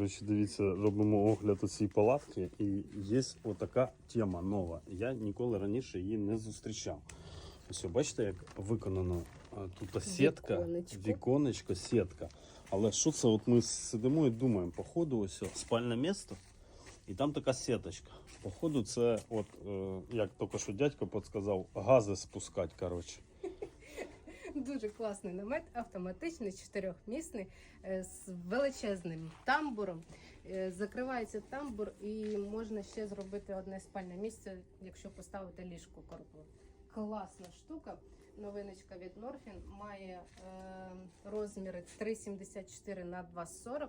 Коротше, дивіться, робимо огляд у цій палатки, і є отака тема нова. Я ніколи раніше її не зустрічав. Ось, бачите, як виконано тут сітка, Віконечко. віконечко, сітка. Але що це? От ми сидимо і думаємо, походу, ось спальне місто, і там така сіточка. Походу, це, от, е, як тільки що дядько підказав, гази спускати, коротше. Дуже класний намет, автоматичний, чотирьохмісний, е, з величезним тамбуром. Е, Закривається тамбур і можна ще зробити одне спальне місце, якщо поставити ліжко корпу. Класна штука. Новиночка від Norfin має е, розміри 3,74 на 2,40.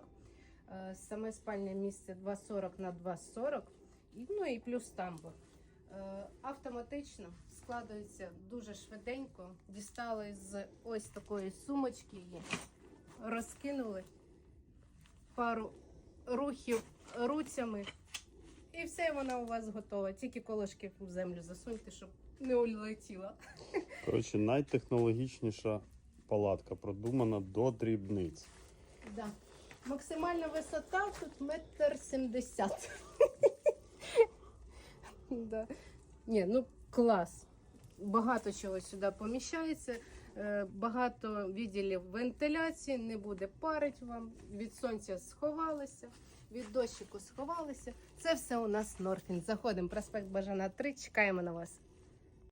Е, саме спальне місце 2,40 на 2,40. І, ну і плюс тамбур. Е, Автоматично складується дуже швиденько. Дістали з ось такої сумочки її, розкинули пару рухів руцями, і все вона у вас готова. Тільки колошки в землю засуньте, щоб не улетіла. Коротше, найтехнологічніша палатка, продумана до дрібниць. Да. Максимальна висота тут метр сімдесят. да. Ні, ну клас. Багато чого сюди поміщається, е, багато відділів вентиляції, не буде парить вам. Від сонця сховалися, від дощику сховалися. Це все у нас Норфін. Заходимо, проспект Бажана 3, чекаємо на вас.